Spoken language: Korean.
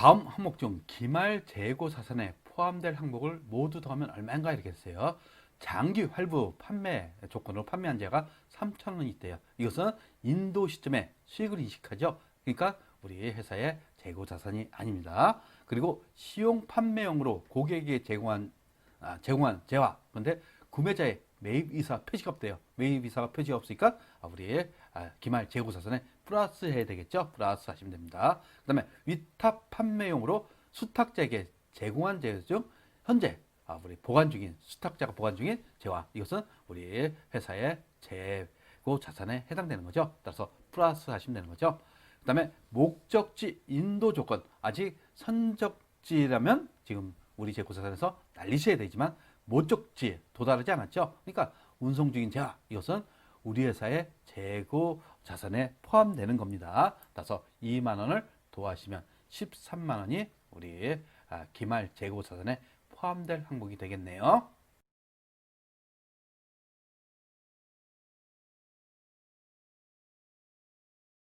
다음 항목 중 기말 재고 자산에 포함될 항목을 모두 더하면 얼마인가 이렇게 했어요. 장기 할부 판매 조건으로 판매한 자가 3,000원이 있대요. 이것은 인도 시점에 수익을 인식하죠. 그러니까 우리 회사의 재고 자산이 아닙니다. 그리고 시용 판매용으로 고객에게 제공한 아, 제공한 재화. 그런데 구매자의 매입 이사 표시가 없대요. 매입 이사가 표시가 없으니까 아, 우리 아, 기말 재고 자산에 플러스 해야 되겠죠. 플러스 하시면 됩니다. 그 다음에 위탁 판매용으로 수탁자에게 제공한 재화 중 현재 아, 우리 보관 중인 수탁자가 보관 중인 재화 이것은 우리 회사의 재고 자산에 해당되는 거죠. 따라서 플러스 하시면 되는 거죠. 그 다음에 목적지 인도 조건 아직 선적지라면 지금 우리 재고 자산에서 날리셔야 되지만 목적지에 도달하지 않았죠. 그러니까 운송 중인 재화 이것은 우리 회사의 재고 자산에 포함되는 겁니다. 따라서 2만 원을 더하시면 13만 원이 우리 아, 기말 재고 자산에 포함될 항목이 되겠네요.